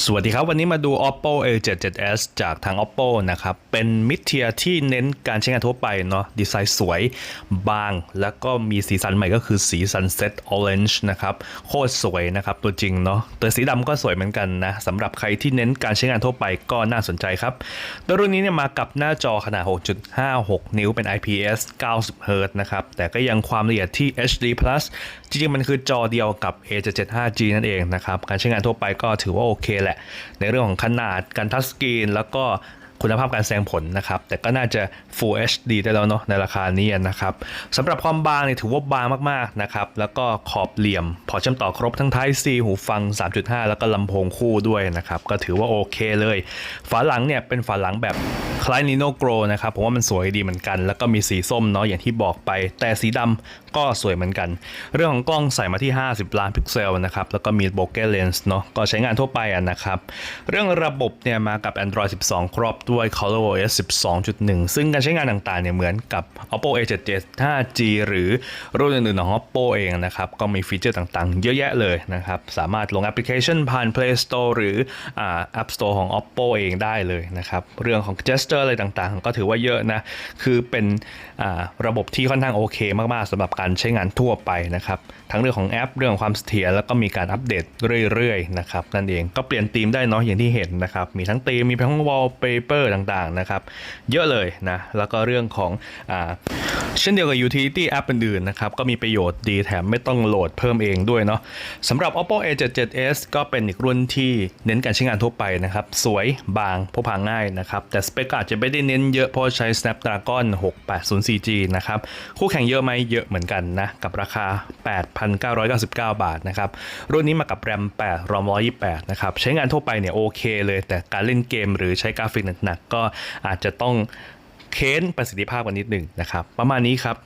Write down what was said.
สวัสดีครับ วันนี้มาดู oppo a77s จากทาง oppo นะครับ เป็นมิดเทียที่เน้นการใช้งานทั่วไปเนาะดีไซน์สวยบาง แล้วก็มีสีสันใหม่ก็คือสี sunset orange นะครับ โคตรสวยนะครับ ตัวจริงเนาะแต่สีดำก็สวยเหมือนกันนะสำหรับใครที่เน้นการใช้งานทั่วไปก็น่าสนใจครับโดยรุ่นนี้เนี่ยมากับหน้าจอขนาด 6.56 นิ้วเป็น IPS 90 Hz นะครับ แต่ก็ยังความละเอียดที่ HD+ จริงๆมันคือจอเดียวกับ A775G นั่นเองนะครับการใช้งานทั่วไปก็ถือว่าโอเคแหละ ในเรื่องของขนาดการทัชสกรีน แล้วก็คุณภาพการแสดงผลนะครับ แต่ก็น่าจะ Full HD ได้แล้วเนาะในราคานี้นะครับสำหรับความบางเนี่ยถือว่าบางมากๆนะครับ แล้วก็ขอบเหลี่ยม พอเชื่อมต่อครบทั้ง Type C หูฟัง 3.5 แล้วก็ลำโพงคู่ด้วยนะครับ ก็ถือว่าโอเคเลย ฝาหลังเนี่ยเป็นฝาหลังแบบ คล้าย Nino Grow นะครับผมว่ามันสวยดีเหมือนกัน แล้วก็มีสีส้มเนาะอย่างที่บอกไป แต่สีดำก็สวยเหมือนกัน เรื่องของกล้องใส่มาที่ 50 ล้านพิกเซลนะครับแล้วก็มีโบเกเลนส์เนาะก็ใช้งานทั่วไปอะนะครับ เรื่องระบบเนี่ยมากับ Android 12 ครอบด้วย ColorOS 12.1 ซึ่งการใช้งานต่างๆเนี่ยเหมือนกับ Oppo A77 5G หรือรุ่นอื่นๆของ Oppo เองนะครับก็มีฟีเจอร์ต่างๆ เยอะแยะเลยนะครับสามารถลงแอปพลิเคชันผ่าน Play Store หรืออ่า App Store ของ Oppo เองได้เลยนะครับเรื่องของ gesture อะไรต่างๆ ก็ถือว่าเยอะนะ คือเป็นระบบที่ค่อนข้างโอเคมากๆสำหรับการใช้งานทั่วไปนะครับ ทั้งเรื่องของแอปเรื่องของความเสถียรแล้วก็มีการอัปเดตเรื่อยๆนะครับนั่นเองก็เปลี่ยนธีมได้เนาะอย่างที่เห็นนะครับ มีทั้งธีมมีทั้ง wallpaper ต่างๆนะครับเยอะเลยนะแล้วก็เรื่องของอเช่นเดียวกับ utility app อื่นๆนะครับก็มีประโยชน์ดีแถมไม่ต้องโหลดเพิ่มเองด้วยเนาะสำหรับ oppo a77s ก็เป็นอีกรุ่นที่เน้นการใช้งานทั่วไปนะครับ สวยบางพกพาง่ายนะครับแต่สเปคอาจจะไม่ได้เน้นเยอะเพราะใช้ snapdragon 680 4G นะครับ คู่แข่งเยอะไหมเยอะเหมือนกันนะ กับราคา 8,999 บาทนะครับ รุ่นนี้มากับแรม8รอม128 นะครับ ใช้งานทั่วไปเนี่ยโอเคเลย แต่การเล่นเกมหรือใช้กราฟิกหนักๆก็อาจจะต้องเค้นประสิทธิภาพกันนิดหนึ่งนะครับ ประมาณนี้ครับ